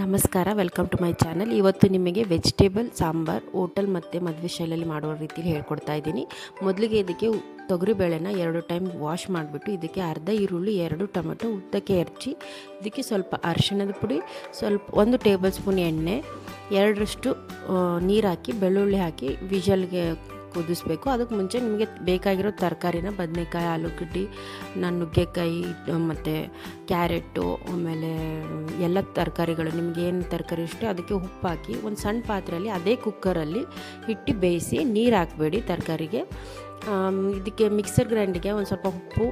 ನಮಸ್ಕಾರ welcome to my channel ಇವತ್ತು ನಿಮಗೆ ವೆಜಿಟೇಬಲ್ ಸಾಂಬಾರ್ ಹೋಟೆಲ್ ಮತ್ತು ಮದುವೆ ಶೈಲಿಯಲ್ಲಿ ಮಾಡುವ ರೀತಿಯಲ್ಲಿ ಹೇಳ್ಕೊಡ್ತಾ ಇದ್ದೀನಿ. ಮೊದಲಿಗೆ ಇದಕ್ಕೆ ತೊಗರಿಬೇಳೆನ ಎರಡು ಟೈಮ್ ವಾಶ್ ಮಾಡಿಬಿಟ್ಟು, ಇದಕ್ಕೆ ಅರ್ಧ ಈರುಳ್ಳಿ, ಎರಡು ಟೊಮೆಟೊ, ಉದ್ದಕ್ಕೆ ಎರ್ಚಿ, ಇದಕ್ಕೆ ಸ್ವಲ್ಪ ಅರಿಶಿಣದ ಪುಡಿ, ಸ್ವಲ್ಪ ಒಂದು ಟೇಬಲ್ ಸ್ಪೂನ್ ಎಣ್ಣೆ, ಎರಡರಷ್ಟು ನೀರು ಹಾಕಿ, ಬೆಳ್ಳುಳ್ಳಿ ಹಾಕಿ ವಿಷಲ್ಗೆ ಕುದಿಸ್ಬೇಕು. ಅದಕ್ಕೆ ಮುಂಚೆ ನಿಮಗೆ ಬೇಕಾಗಿರೋ ತರಕಾರಿನ ಬದನೆಕಾಯಿ ಆಲೂಗಡ್ಡೆ ನಾನು ನುಗ್ಗೆಕಾಯಿ ಮತ್ತು ಕ್ಯಾರೆಟು ಆಮೇಲೆ ಎಲ್ಲ ತರಕಾರಿಗಳು. ನಿಮ್ಗೆ ಏನು ತರಕಾರಿ ಇಷ್ಟ ಅದಕ್ಕೆ ಉಪ್ಪು ಹಾಕಿ ಒಂದು ಸಣ್ಣ ಪಾತ್ರೆಯಲ್ಲಿ ಅದೇ ಕುಕ್ಕರಲ್ಲಿ ಇಟ್ಟು ಬೇಯಿಸಿ ನೀರು ಹಾಕಬೇಡಿ ತರಕಾರಿಗೆ. ಇದಕ್ಕೆ ಮಿಕ್ಸರ್ ಗ್ರೈಂಡಿಗೆ ಒಂದು ಸ್ವಲ್ಪ ಉಪ್ಪು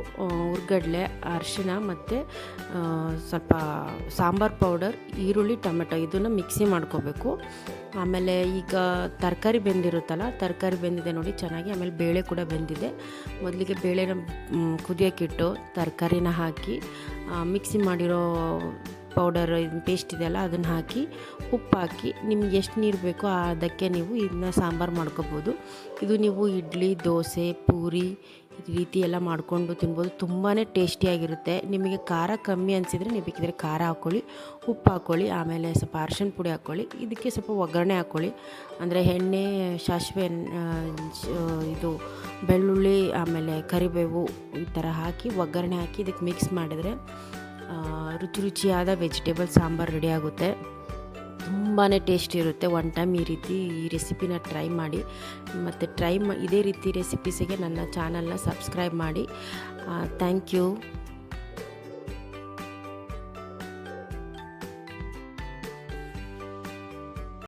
ಹುರ್ಗಡ್ಲೆ ಅರಿಶಿನ ಮತ್ತು ಸ್ವಲ್ಪ ಸಾಂಬಾರು ಪೌಡರ್ ಈರುಳ್ಳಿ, ಟೊಮೆಟೊ ಇದನ್ನು ಮಿಕ್ಸಿ ಮಾಡ್ಕೋಬೇಕು. ಆಮೇಲೆ ಈಗ ತರಕಾರಿ ಬೆಂದಿರುತ್ತಲ್ಲ, ತರಕಾರಿ ಬೆಂದಿದೆ ನೋಡಿ, ಚೆನ್ನಾಗಿ ಆಮೇಲೆ ಬೇಳೆ ಕೂಡ ಬೆಂದಿದೆ. ಮೊದಲಿಗೆ ಬೇಳೆನ ಕುದಿಯೋಕ್ಕಿಟ್ಟು ತರಕಾರಿನ ಹಾಕಿ ಮಿಕ್ಸಿ ಮಾಡಿರೋ ಪೌಡರ್ ಪೇಸ್ಟ್ ಇದೆಯಲ್ಲ, ಅದನ್ನು ಹಾಕಿ ಉಪ್ಪು ಹಾಕಿ ನಿಮ್ಗೆ ಎಷ್ಟು ನೀರು ಬೇಕೋ ಅದಕ್ಕೆ ನೀವು ಇದನ್ನ ಸಾಂಬಾರು ಮಾಡ್ಕೋಬೋದು. ಇದು ನೀವು ಇಡ್ಲಿ, ದೋಸೆ, ಪೂರಿ ಈ ರೀತಿ ಎಲ್ಲ ಮಾಡಿಕೊಂಡು ತಿನ್ಬೋದು. ತುಂಬಾ ಟೇಸ್ಟಿಯಾಗಿರುತ್ತೆ ನಿಮಗೆ ಖಾರ ಕಮ್ಮಿ ಅನಿಸಿದರೆ ನೀವು ಬೇಕಿದ್ರೆ ಖಾರ ಹಾಕ್ಕೊಳ್ಳಿ ಉಪ್ಪು ಹಾಕ್ಕೊಳ್ಳಿ ಆಮೇಲೆ ಸ್ವಲ್ಪ ಅರ್ಶಿಣ ಪುಡಿ ಹಾಕ್ಕೊಳ್ಳಿ ಇದಕ್ಕೆ ಸ್ವಲ್ಪ ಒಗ್ಗರಣೆ ಹಾಕ್ಕೊಳ್ಳಿ ಅಂದರೆ ಎಣ್ಣೆ ಸಾಸಿವೆ ಇದು ಬೆಳ್ಳುಳ್ಳಿ, ಆಮೇಲೆ ಕರಿಬೇವು ಈ ಥರ ಹಾಕಿ ಒಗ್ಗರಣೆ ಹಾಕಿ ಇದಕ್ಕೆ ಮಿಕ್ಸ್ ಮಾಡಿದರೆ ರುಚಿ ರುಚಿಯಾದ ವೆಜಿಟೇಬಲ್ ಸಾಂಬಾರು ರೆಡಿ ಆಗುತ್ತೆ. ತುಂಬಾ ಟೇಸ್ಟಿ ಇರುತ್ತೆ. ಒನ್ ಟೈಮ್ ಈ ರೀತಿ ಈ ರೆಸಿಪಿನ ಟ್ರೈ ಮಾಡಿ. ಮತ್ತು ಟ್ರೈ ಮಾ, ಇದೇ ರೀತಿ ರೆಸಿಪೀಸಿಗೆ ನನ್ನ ಚಾನಲ್ನ ಸಬ್ಸ್ಕ್ರೈಬ್ ಮಾಡಿ. Thank you